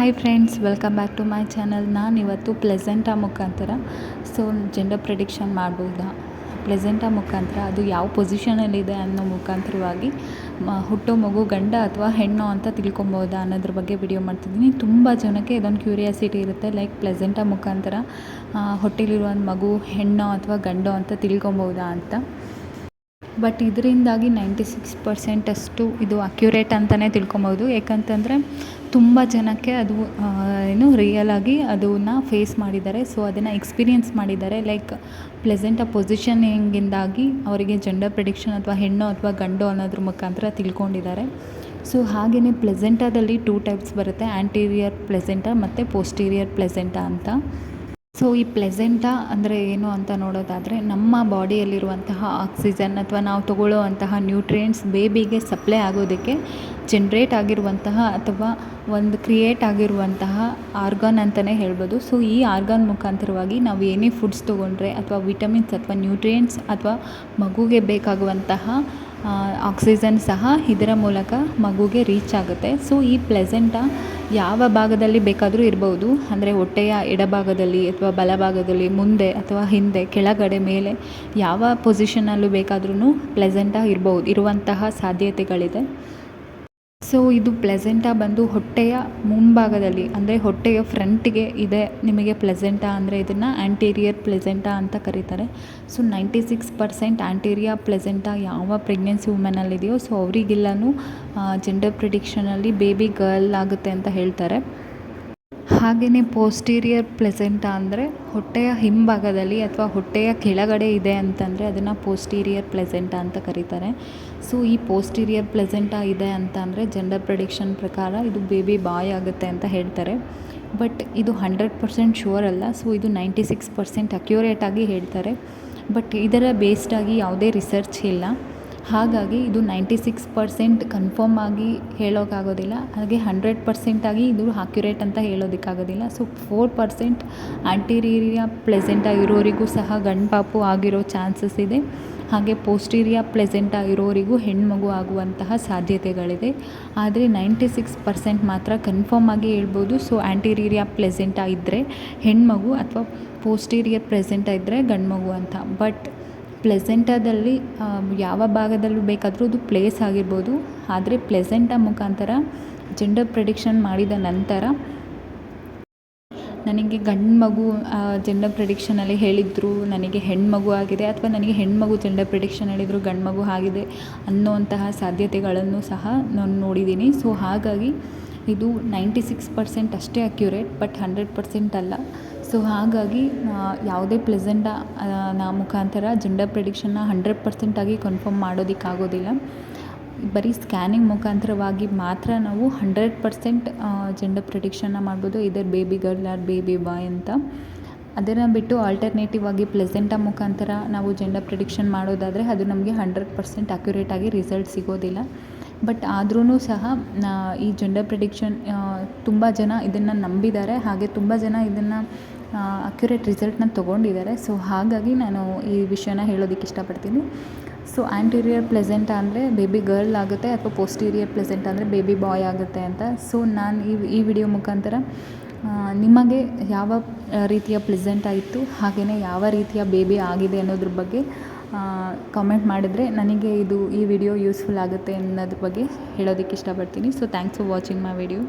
Hi friends welcome back to my channel ನಾನು ಇವತ್ತು placenta ಮುಖಾಂತರ ಸೊ ಜೆಂಡರ್ ಪ್ರಿಡಿಕ್ಷನ್ ಮಾಡ್ಬೋದಾ? ಪ್ಲೆಸೆಂಟಾ ಮುಖಾಂತರ, ಅದು ಯಾವ ಪೊಸಿಷನಲ್ಲಿದೆ ಅನ್ನೋ ಮುಖಾಂತರವಾಗಿ ಹುಟ್ಟು, ಮಗು, ಗಂಡ ಅಥವಾ ಹೆಣ್ಣು ಅಂತ ತಿಳ್ಕೊಬೋದಾ ಅನ್ನೋದ್ರ ಬಗ್ಗೆ ವಿಡಿಯೋ ಮಾಡ್ತಿದ್ದೀನಿ. ತುಂಬ ಜನಕ್ಕೆ ಇದೊಂದು ಕ್ಯೂರಿಯಾಸಿಟಿ ಇರುತ್ತೆ ಲೈಕ್ ಪ್ಲೆಸೆಂಟಾ ಮುಖಾಂತರ ಹೊಟ್ಟೆಲಿರುವ ಮಗು, ಹೆಣ್ಣು ಅಥವಾ ಗಂಡು ಅಂತ ತಿಳ್ಕೊಬೋದಾ ಅಂತ. ಬಟ್ ಇದರಿಂದಾಗಿ ನೈಂಟಿ ಸಿಕ್ಸ್ ಪರ್ಸೆಂಟಷ್ಟು ಇದು ಅಕ್ಯುರೇಟ್ ಅಂತಲೇ ತಿಳ್ಕೊಬೋದು. ಯಾಕಂತಂದರೆ ತುಂಬ ಜನಕ್ಕೆ ಅದು ಏನು ರಿಯಲಾಗಿ ಅದನ್ನು ಫೇಸ್ ಮಾಡಿದ್ದಾರೆ. ಸೊ ಅದನ್ನು ಎಕ್ಸ್ಪೀರಿಯೆನ್ಸ್ ಮಾಡಿದ್ದಾರೆ. ಲೈಕ್ ಪ್ಲೆಸೆಂಟ್ ಪೊಸಿಷನಿಂಗಿಂದಾಗಿ ಅವರಿಗೆ ಜೆಂಡರ್ ಪ್ರಿಡಿಕ್ಷನ್ ಅಥವಾ ಹೆಣ್ಣು ಅಥವಾ ಗಂಡು ಅನ್ನೋದ್ರ ಮುಖಾಂತರ ತಿಳ್ಕೊಂಡಿದ್ದಾರೆ. ಸೊ ಹಾಗೆಯೇ ಪ್ಲೆಸೆಂಟಾದಲ್ಲಿ ಟೂ ಟೈಪ್ಸ್ ಬರುತ್ತೆ. ಆ್ಯಂಟೀರಿಯರ್ ಪ್ಲೆಸೆಂಟ ಮತ್ತು ಪೋಸ್ಟೀರಿಯರ್ ಪ್ಲೆಸೆಂಟ ಅಂತ. ಸೊ, ಈ ಪ್ಲೆಸೆಂಟಾ ಅಂದರೆ ಏನು ಅಂತ ನೋಡೋದಾದರೆ, ನಮ್ಮ ಬಾಡಿಯಲ್ಲಿರುವಂತಹ ಆಕ್ಸಿಜನ್ ಅಥವಾ ನಾವು ತಗೊಳ್ಳುವಂತಹ ನ್ಯೂಟ್ರಿಯೆಂಟ್ಸ್ ಬೇಬಿಗೆ ಸಪ್ಲೈ ಆಗೋದಕ್ಕೆ ಜನ್ರೇಟ್ ಆಗಿರುವಂತಹ ಅಥವಾ ಒಂದು ಕ್ರಿಯೇಟ್ ಆಗಿರುವಂತಹ ಆರ್ಗಾನ್ ಅಂತಲೇ ಹೇಳ್ಬೋದು. ಸೊ, ಈ ಆರ್ಗಾನ್ ಮುಖಾಂತರವಾಗಿ ನಾವು ಏನೇ ಫುಡ್ಸ್ ತೊಗೊಂಡ್ರೆ ಅಥವಾ ವಿಟಮಿನ್ಸ್ ಅಥವಾ ನ್ಯೂಟ್ರಿಯೆಂಟ್ಸ್ ಅಥವಾ ಮಗುಗೆ ಬೇಕಾಗುವಂತಹ ಆಕ್ಸಿಜನ್ ಸಹ ಇದರ ಮೂಲಕ ಮಗುಗೆ ರೀಚ್ ಆಗುತ್ತೆ. ಸೊ ಈ ಪ್ಲೆಸೆಂಟ ಯಾವ ಭಾಗದಲ್ಲಿ ಬೇಕಾದರೂ ಇರ್ಬೋದು. ಅಂದರೆ ಹೊಟ್ಟೆಯ ಎಡಭಾಗದಲ್ಲಿ ಅಥವಾ ಬಲಭಾಗದಲ್ಲಿ, ಮುಂದೆ ಅಥವಾ ಹಿಂದೆ, ಕೆಳಗಡೆ, ಮೇಲೆ ಯಾವ ಪೊಸಿಷನಲ್ಲೂ ಬೇಕಾದ್ರೂ ಪ್ಲೆಸೆಂಟಾ ಇರ್ಬೋದು, ಇರುವಂತಹ ಸಾಧ್ಯತೆಗಳಿದೆ. ಸೊ ಇದು ಪ್ಲೆಸೆಂಟಾ ಬಂದು ಹೊಟ್ಟೆಯ ಮುಂಭಾಗದಲ್ಲಿ, ಅಂದರೆ ಹೊಟ್ಟೆಯ ಫ್ರಂಟಿಗೆ ಇದೆ ನಿಮಗೆ ಪ್ಲೆಸೆಂಟಾ ಅಂದರೆ ಇದನ್ನು ಆ್ಯಂಟೀರಿಯರ್ ಪ್ಲೆಸೆಂಟಾ ಅಂತ ಕರೀತಾರೆ. So ninety six percent anterior placenta ಯಾವ ಪ್ರೆಗ್ನೆನ್ಸಿ ವುಮೆನಲ್ಲಿದೆಯೋ ಸೊ ಅವರಿಗೆಲ್ಲನೂ ಜೆಂಡರ್ ಪ್ರಿಡಿಕ್ಷನಲ್ಲಿ ಬೇಬಿ ಗರ್ಲ್ ಆಗುತ್ತೆ ಅಂತ ಹೇಳ್ತಾರೆ. ಹಾಗೆಯೇ ಪೋಸ್ಟೀರಿಯರ್ ಪ್ಲೆಸೆಂಟ ಅಂದರೆ ಹೊಟ್ಟೆಯ ಹಿಂಭಾಗದಲ್ಲಿ ಅಥವಾ ಹೊಟ್ಟೆಯ ಕೆಳಗಡೆ ಇದೆ ಅಂತಂದರೆ ಅದನ್ನು ಪೋಸ್ಟೀರಿಯರ್ ಪ್ಲೆಸೆಂಟ ಅಂತ ಕರೀತಾರೆ. ಸೊ ಈ ಪೋಸ್ಟೀರಿಯರ್ ಪ್ಲೆಸೆಂಟ ಇದೆ ಅಂತ ಅಂದರೆ ಜೆಂಡರ್ ಪ್ರೊಡಿಕ್ಷನ್ ಪ್ರಕಾರ ಇದು ಬೇಬಿ ಬಾಯ್ ಆಗುತ್ತೆ ಅಂತ ಹೇಳ್ತಾರೆ. ಬಟ್ ಇದು ಹಂಡ್ರೆಡ್ ಪರ್ಸೆಂಟ್ ಶ್ಯೂರ್ ಅಲ್ಲ ಸೊ ಇದು ನೈಂಟಿ ಸಿಕ್ಸ್ ಪರ್ಸೆಂಟ್ ಅಕ್ಯುರೇಟಾಗಿ ಹೇಳ್ತಾರೆ. ಬಟ್ ಇದರ ಬೇಸ್ಡಾಗಿ ಯಾವುದೇ ರಿಸರ್ಚ್ ಇಲ್ಲ. ಹಾಗಾಗಿ ಇದು ನೈಂಟಿ ಸಿಕ್ಸ್ ಪರ್ಸೆಂಟ್ ಕನ್ಫರ್ಮ್ ಆಗಿ ಹೇಳೋಕ್ಕಾಗೋದಿಲ್ಲ ಹಾಗೆ ಹಂಡ್ರೆಡ್ ಪರ್ಸೆಂಟಾಗಿ ಇದು ಅಕ್ಯುರೇಟ್ ಅಂತ ಹೇಳೋದಕ್ಕಾಗೋದಿಲ್ಲ. So four percent anterior placenta ಆಗಿರೋರಿಗೂ ಸಹ ಗಂಡು ಪಾಪು ಆಗಿರೋ ಚಾನ್ಸಸ್ ಇದೆ. ಹಾಗೆ ಪೋಸ್ಟೀರಿಯಾ ಪ್ಲೆಸೆಂಟ್ ಆಗಿರೋರಿಗೂ ಹೆಣ್ಮಗು ಆಗುವಂತಹ ಸಾಧ್ಯತೆಗಳಿದೆ. ಆದರೆ ನೈಂಟಿ ಸಿಕ್ಸ್ ಪರ್ಸೆಂಟ್ ಮಾತ್ರ ಕನ್ಫರ್ಮ್ ಆಗಿ ಹೇಳ್ಬೋದು. ಸೊ ಆ್ಯಂಟೀರಿಯಾ ಪ್ಲೆಸೆಂಟ್ ಇದ್ದರೆ ಹೆಣ್ಮಗು ಅಥವಾ ಪೋಸ್ಟೀರಿಯರ್ ಪ್ರೆಸೆಂಟ್ ಇದ್ದರೆ ಗಂಡು ಮಗು ಅಂತ. ಬಟ್ ಪ್ಲೆಸೆಂಟಾದಲ್ಲಿ ಯಾವ ಭಾಗದಲ್ಲೂ ಬೇಕಾದರೂ ಅದು ಪ್ಲೇಸ್ ಆಗಿರ್ಬೋದು. ಆದರೆ ಪ್ಲೆಸೆಂಟಾ ಮುಖಾಂತರ ಜೆಂಡರ್ ಪ್ರೆಡಿಕ್ಷನ್ ಮಾಡಿದ ನಂತರ ನನಗೆ ಗಂಡು ಮಗು ಜೆಂಡರ್ ಪ್ರೆಡಿಕ್ಷನಲ್ಲಿ ಹೇಳಿದರು, ನನಗೆ ಹೆಣ್ಮಗು ಆಗಿದೆ, ಅಥವಾ ನನಗೆ ಹೆಣ್ಮಗು ಜೆಂಡರ್ ಪ್ರೆಡಿಕ್ಷನ್ ಹೇಳಿದರು, ಗಂಡು ಮಗು ಆಗಿದೆ ಅನ್ನೋವಂತಹ ಸಾಧ್ಯತೆಗಳನ್ನು ಸಹ ನಾನು ನೋಡಿದ್ದೀನಿ. ಸೊ ಹಾಗಾಗಿ ಇದು ನೈಂಟಿ ಸಿಕ್ಸ್ ಪರ್ಸೆಂಟ್ ಅಷ್ಟೇ ಅಕ್ಯುರೇಟ್ ಬಟ್ ಹಂಡ್ರೆಡ್ ಪರ್ಸೆಂಟ್ ಅಲ್ಲ. ಸೊ ಹಾಗಾಗಿ ಯಾವುದೇ ಪ್ಲೆಸೆಂಟ ನ ಮುಖಾಂತರ ಜೆಂಡರ್ ಪ್ರಿಡಿಕ್ಷನ್ನ ಹಂಡ್ರೆಡ್ ಪರ್ಸೆಂಟಾಗಿ ಕನ್ಫರ್ಮ್ ಮಾಡೋದಕ್ಕಾಗೋದಿಲ್ಲ. ಬರೀ ಸ್ಕ್ಯಾನಿಂಗ್ ಮುಖಾಂತರವಾಗಿ ಮಾತ್ರ ನಾವು ಹಂಡ್ರೆಡ್ ಪರ್ಸೆಂಟ್ ಜೆಂಡರ್ ಪ್ರಿಡಿಕ್ಷನ್ನ ಮಾಡ್ಬೋದು ಇದರ್ baby girl or baby boy ಅಂತ. ಅದನ್ನು ಬಿಟ್ಟು ಆಲ್ಟರ್ನೇಟಿವ್ ಆಗಿ ಪ್ಲೆಸೆಂಟ ಮುಖಾಂತರ ನಾವು ಜೆಂಡರ್ ಪ್ರಿಡಿಕ್ಷನ್ ಮಾಡೋದಾದರೆ ಅದು ನಮಗೆ ಹಂಡ್ರೆಡ್ ಪರ್ಸೆಂಟ್ ಅಕ್ಯುರೇಟಾಗಿ ರಿಸಲ್ಟ್ ಸಿಗೋದಿಲ್ಲ. ಬಟ್ ಆದ್ರೂ ಸಹ ಈ ಜೆಂಡರ್ ಪ್ರಿಡಿಕ್ಷನ್ ತುಂಬ ಜನ ಇದನ್ನು ನಂಬಿದ್ದಾರೆ. ಹಾಗೆ ತುಂಬ ಜನ ಇದನ್ನು ಅಕ್ಯುರೇಟ್ ರಿಸಲ್ಟ್ನ ತೊಗೊಂಡಿದ್ದಾರೆ. ಸೊ ಹಾಗಾಗಿ ನಾನು ಈ ವಿಷಯನ ಹೇಳೋದಕ್ಕೆ ಇಷ್ಟಪಡ್ತೀನಿ. ಸೊ ಆ್ಯಂಟೀರಿಯರ್ ಪ್ಲೆಸೆಂಟ್ ಅಂದರೆ ಬೇಬಿ ಗರ್ಲ್ ಆಗುತ್ತೆ ಅಥವಾ ಪೋಸ್ಟೀರಿಯರ್ ಪ್ಲೆಸೆಂಟ್ ಅಂದರೆ ಬೇಬಿ ಬಾಯ್ ಆಗುತ್ತೆ ಅಂತ. ಸೊ ನಾನು ಈ ಈ ವಿಡಿಯೋ ಮುಖಾಂತರ ನಿಮಗೆ ಯಾವ ರೀತಿಯ ಪ್ಲೆಸೆಂಟ್ ಆಯಿತು ಹಾಗೆಯೇ ಯಾವ ರೀತಿಯ ಬೇಬಿ ಆಗಿದೆ ಅನ್ನೋದ್ರ ಬಗ್ಗೆ ಕಾಮೆಂಟ್ ಮಾಡಿದರೆ ನನಗೆ ಇದು ಈ ವಿಡಿಯೋ ಯೂಸ್ಫುಲ್ ಆಗುತ್ತೆ ಅನ್ನೋದ್ರ ಬಗ್ಗೆ ಹೇಳೋದಕ್ಕೆ ಇಷ್ಟಪಡ್ತೀನಿ. So thanks for watching my video